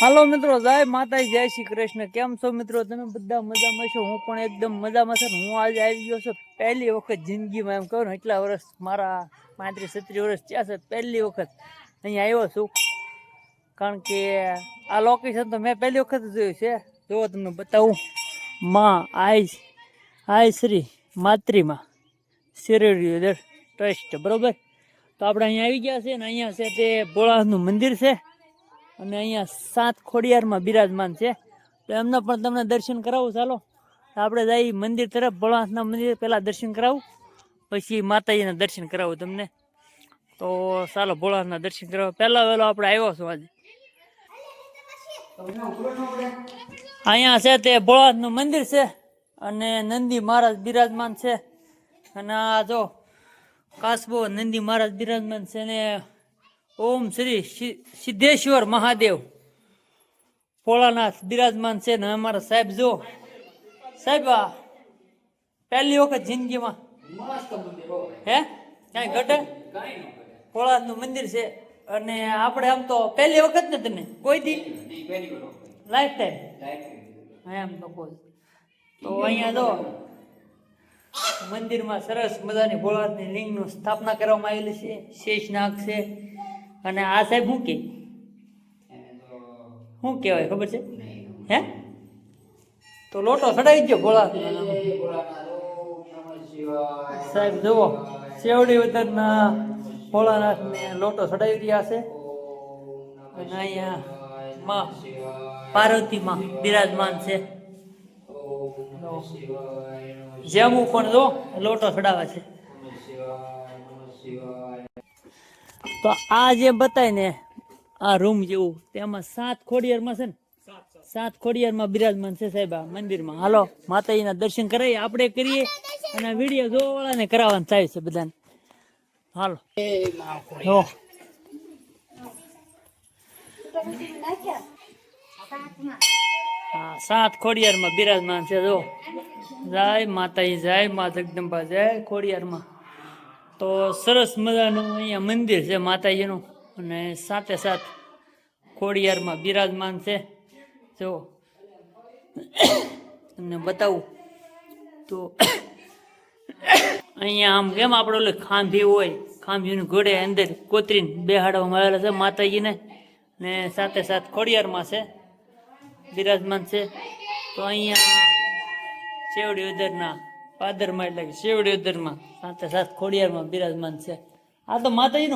હાલો મિત્રો, જય માતાજી, જય શ્રી કૃષ્ણ. કેમ છો મિત્રો? તમે બધા મજામાં છો? હું પણ એકદમ મજામાં છું. હું આજે આવી ગયો છું પહેલી વખત જિંદગીમાં, એમ કહું ને, એટલા વર્ષ મારા પાંત્રીસ છત્રીસ વર્ષ થયા છે, પહેલી વખત અહીંયા આવ્યો છું. કારણ કે આ લોકેશન તો મેં પહેલી વખત જોયું છે. જો તમને બતાવું, માં આઈ આઈ શ્રી માતૃમાં શિરોડિયોદર ટ્રસ્ટ, બરોબર? તો આપણે અહીંયા આવી ગયા છે ને, અહીંયા છે તે ભોળાનું મંદિર છે. અને અહીંયા સાત ખોડિયારમાં બિરાજમાન છે. તો એમના પણ તમને દર્શન કરાવું, ચાલો. આપણે જઈ મંદિર તરફ, ભોળાનાથના મંદિર પહેલાં દર્શન કરાવું. પછી માતાજીના દર્શન કરાવું તમને. તો ચાલો, ભોળાનાથના દર્શન કરાવો. પહેલાં વહેલો આપણે આવ્યો છું આજે. અહીંયા છે તે ભોળાનાથનું મંદિર છે અને નંદી મહારાજ બિરાજમાન છે. અને આ જો કાસબો નંદી મહારાજ બિરાજમાન છે ને ઓમ શ્રી સિદ્ધેશ્વર મહાદેવ. ભોળાનાથ બિરાજમાન છે ને અમારા સાહેબ જો. સાહેબ પહેલી વખત જિંદગીમાં. હે? કાંઈ ઘટે? ભોળાનાથનું મંદિર છે. અને આપણે આમ તો પહેલી વખત ને તને? કોઈ દી? લાઈફ ટાઈમ એમ તો કોઈ. તો અહીંયા જો, મંદિરમાં સરસ મજાની ભોળાનાથની લિંગનું સ્થાપના કરવામાં આવેલી છે. શેષનાગ છે. અને આ સાહેબ શું કે? શું કહેવાય ખબર છે? હે? તો લોટો ચડાવી ગયો ભોળા સાહેબ જુઓ શેવડી વતનના ભોળાનાથને લોટો ચડાવી રહ્યા છે. અને અહીંયા માં પાર્વતીમાં બિરાજમાન છે. જેમું પણ જો, લોટો ચડાવે છે. તો આ જે બતાય ને, આ રૂમ જેવું, તેમાં સાત ખોડિયારમાં છે ને, સાત ખોડિયારમાં બિરાજમાન છે સાહેબ આ મંદિરમાં. હાલો, માતાજીના દર્શન કરાવીએ આપણે કરીએ અને વીડિયો જોવા વાળાને કરાવવાનું થાય છે બધાને. હાલો. સાત ખોડિયારમાં બિરાજમાન છે, જો. જય, માતાજી જય, મા જગદંબા જય ખોડિયારમાં. તો સરસ મજાનું અહીંયા મંદિર છે માતાજીનું. અને સાથે સાથ ખોડિયારમાં બિરાજમાન છે. જો. તમને બતાવું. તો અહીંયા આમ કેમ આપણે ઓલી ખાંભી હોય, ખાંભીનું ઘોડે અંદર કોતરીને બેહાડવામાં આવેલા છે માતાજીને. ને સાથે સાથ ખોડિયારમાં છે, બિરાજમાન છે. તો અહીંયા ચેવડી ઉદરના પાદરમાં એટલે કે શેવડી ઉદરમાં સાથે સાથ ખોડિયારમાં બિરાજમાન છે. આ તો માતાજીનું